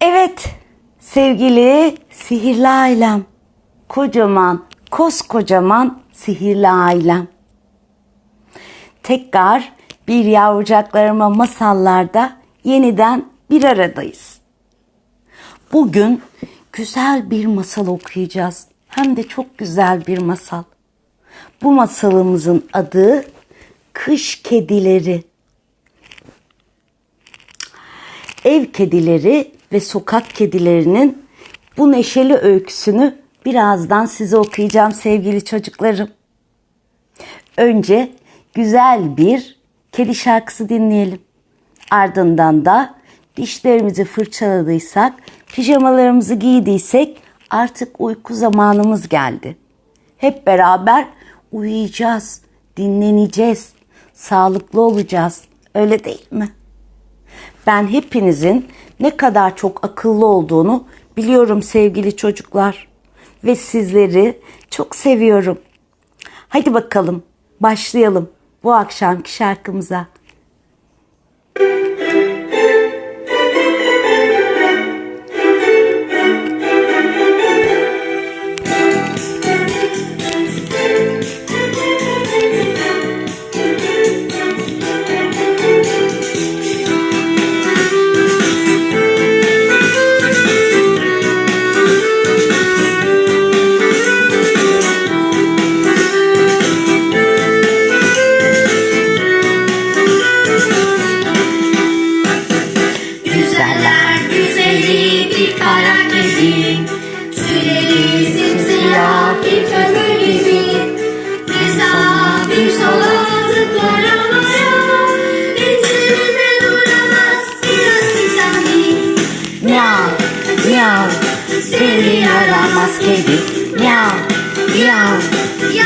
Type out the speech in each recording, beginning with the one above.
Evet, sevgili sihirli ailem. Kocaman, koskocaman sihirli ailem. Tekrar bir yavrucaklarıma masallarda yeniden bir aradayız. Bugün güzel bir masal okuyacağız. Hem de çok güzel bir masal. Bu masalımızın adı Kış Kedileri. Ev kedileri ve sokak kedilerinin bu neşeli öyküsünü birazdan size okuyacağım sevgili çocuklarım. Önce güzel bir kedi şarkısı dinleyelim. Ardından da dişlerimizi fırçaladıysak, pijamalarımızı giydiysek artık uyku zamanımız geldi. Hep beraber uyuyacağız, dinleneceğiz, sağlıklı olacağız. Öyle değil mi? Ben hepinizin ne kadar çok akıllı olduğunu biliyorum sevgili çocuklar ve sizleri çok seviyorum. Hadi bakalım başlayalım bu akşamki şarkımıza.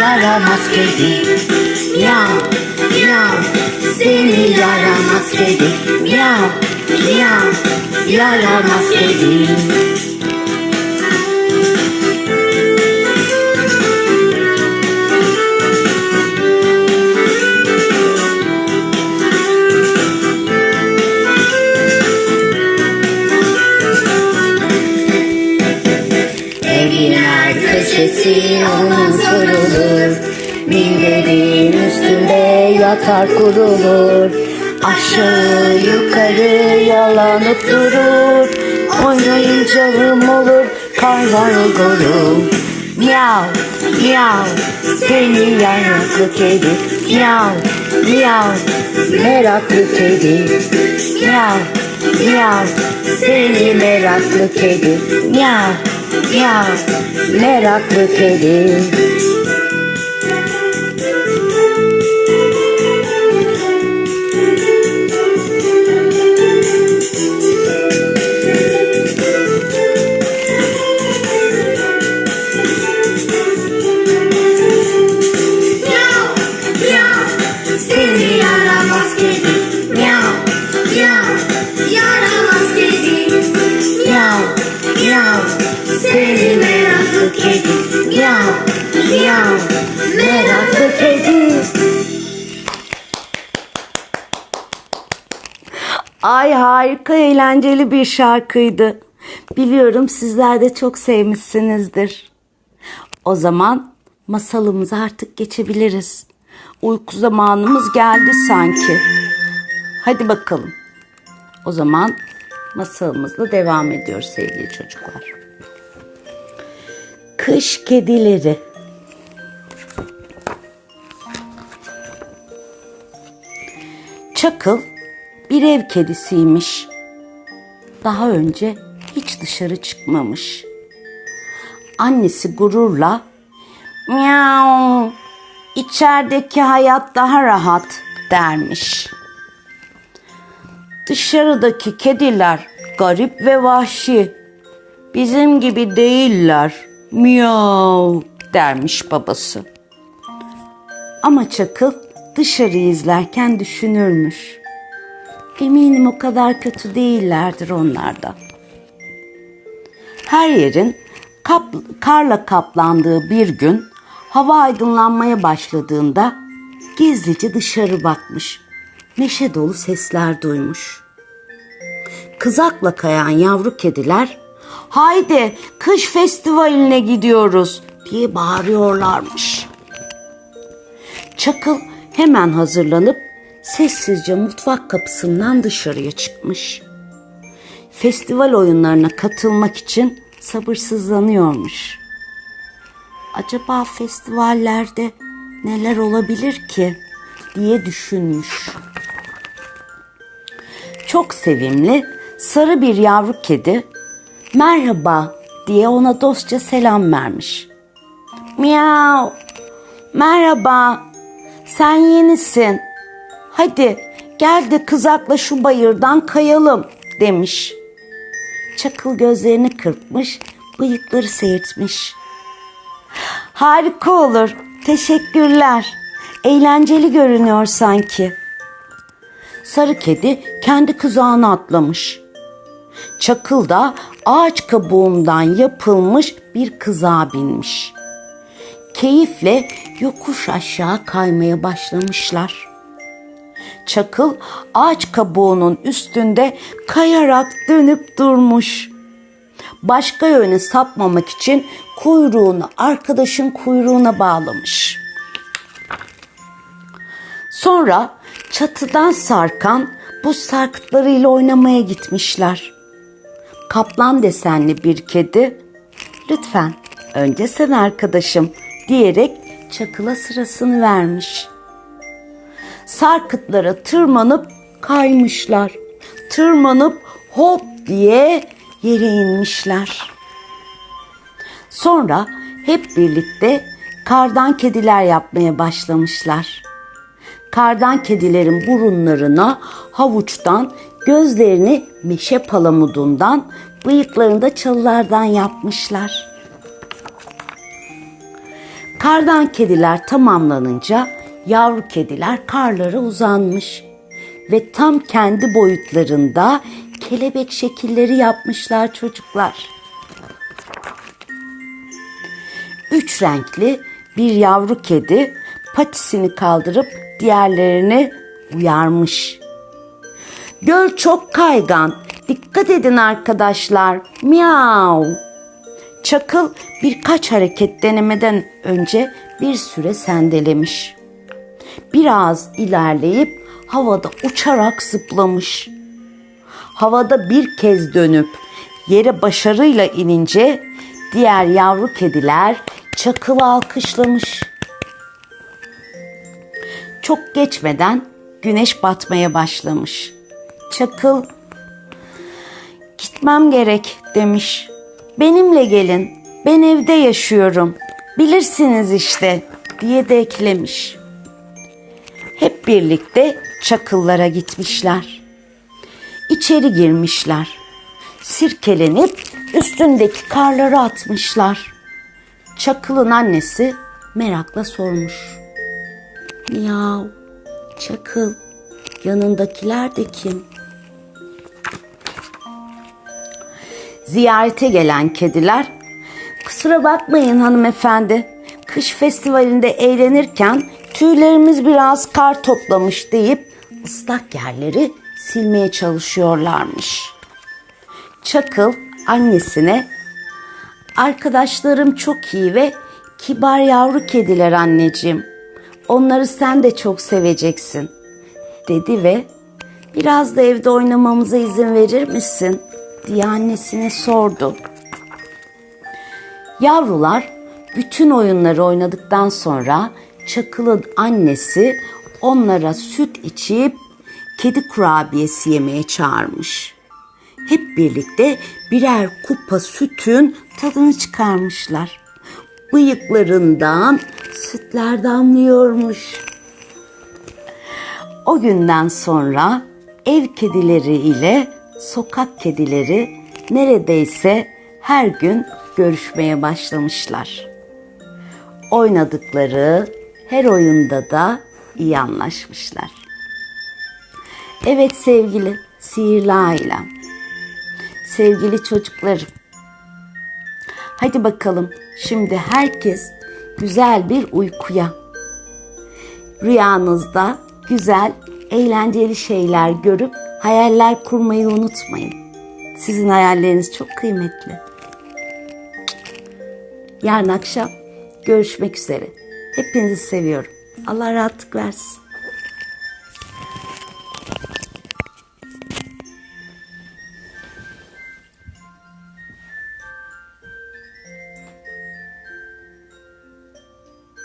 Yaramaz kedi. Miau, miau, seni yaramaz kedi. Miau, miau, yaramaz kedi. Sorulur Minderin üstünde yatar kurulur Aşağı yukarı yalanıp durur. Oynayınca hım olur, karlar gurum. Miau, miau, seni yanaklı kedi. Miau, miau, meraklı kedi. Miau, miau, seni meraklı kedi. Miau, miau, meraklı kedi. Harika eğlenceli bir şarkıydı. Biliyorum sizler de çok sevmişsinizdir. O zaman masalımıza artık geçebiliriz. Uyku zamanımız geldi sanki. Hadi bakalım. O zaman masalımızla devam ediyoruz sevgili çocuklar. Kış kedileri. Çakıl bir ev kedisiymiş. Daha önce hiç dışarı çıkmamış. Annesi gururla miau içerideki hayat daha rahat dermiş. Dışarıdaki kediler garip ve vahşi. Bizim gibi değiller. Miau dermiş babası. Ama Çakıl dışarıyı izlerken düşünürmüş. Eminim o kadar kötü değillerdir onlardan. Her yerin kap, karla kaplandığı bir gün hava aydınlanmaya başladığında gizlice dışarı bakmış. Neşe dolu sesler duymuş. kızakla kayan yavru kediler haydi kış festivaline gidiyoruz diye bağırıyorlarmış. Çakıl hemen hazırlanıp sessizce mutfak kapısından dışarıya çıkmış. Festival oyunlarına katılmak için sabırsızlanıyormuş. Acaba festivallerde neler olabilir ki diye düşünmüş. Çok sevimli sarı bir yavru kedi merhaba diye ona dostça selam vermiş. Miau. Merhaba. Sen yenisin. Hadi gel de kızakla şu bayırdan kayalım demiş. Çakıl gözlerini kırpmış, bıyıkları seyirtmiş. Harika olur. Teşekkürler. Eğlenceli görünüyor sanki. Sarı kedi kendi kızağına atlamış. Çakıl da ağaç kabuğundan yapılmış bir kızağa binmiş. Keyifle yokuş aşağı kaymaya başlamışlar. Çakıl ağaç kabuğunun üstünde kayarak dönüp durmuş. Başka yöne sapmamak için kuyruğunu arkadaşın kuyruğuna bağlamış. Sonra çatıdan sarkan buz sarkıtlarıyla oynamaya gitmişler. Kaplan desenli bir kedi, lütfen önce sen arkadaşım diyerek çakıla sırasını vermiş. Sarkıtlara tırmanıp kaymışlar. Tırmanıp hop diye yere inmişler. Sonra hep birlikte kardan kediler yapmaya başlamışlar. Kardan kedilerin burunlarına havuçtan, gözlerini meşe palamudundan, bıyıklarını da çalılardan yapmışlar. Kardan kediler tamamlanınca yavru kediler karlara uzanmış ve tam kendi boyutlarında kelebek şekilleri yapmışlar çocuklar. Üç renkli bir yavru kedi patisini kaldırıp diğerlerini uyarmış. Göl çok kaygan. Dikkat edin arkadaşlar. Miau. Çakıl birkaç hareket denemeden önce bir süre sendelemiş. Biraz ilerleyip havada uçarak zıplamış. Havada bir kez dönüp yere başarıyla inince diğer yavru kediler çakılı alkışlamış. Çok geçmeden güneş batmaya başlamış. Çakıl gitmem gerek demiş. Benimle gelin. Ben evde yaşıyorum. Bilirsiniz işte diye de eklemiş. Hep birlikte çakıllara gitmişler. İçeri girmişler. Sirkelenip üstündeki karları atmışlar. Çakıl'ın annesi merakla sormuş. Miyav, Çakıl, yanındakiler de kim? Ziyarete gelen kediler, kusura bakmayın hanımefendi, kış festivalinde eğlenirken tüylerimiz biraz kar toplamış deyip ıslak yerleri silmeye çalışıyorlarmış. Çakıl annesine, arkadaşlarım çok iyi ve kibar yavru kediler anneciğim. Onları sen de çok seveceksin dedi ve biraz da evde oynamamıza izin verir misin diye annesine sordu. Yavrular bütün oyunları oynadıktan sonra Çakıl'ın annesi onlara süt içip kedi kurabiyesi yemeye çağırmış. Hep birlikte birer kupa sütün tadını çıkarmışlar. Bıyıklarından sütler damlıyormuş. O günden sonra ev kedileri ile sokak kedileri neredeyse her gün görüşmeye başlamışlar. Oynadıkları her oyunda da iyi anlaşmışlar. Evet sevgili sihirli ailem, sevgili çocuklarım. Hadi bakalım şimdi herkes güzel bir uykuya. Rüyanızda güzel, eğlenceli şeyler görüp hayaller kurmayı unutmayın. Sizin hayalleriniz çok kıymetli. Yarın akşam görüşmek üzere. Hepinizi seviyorum. Allah rahatlık versin.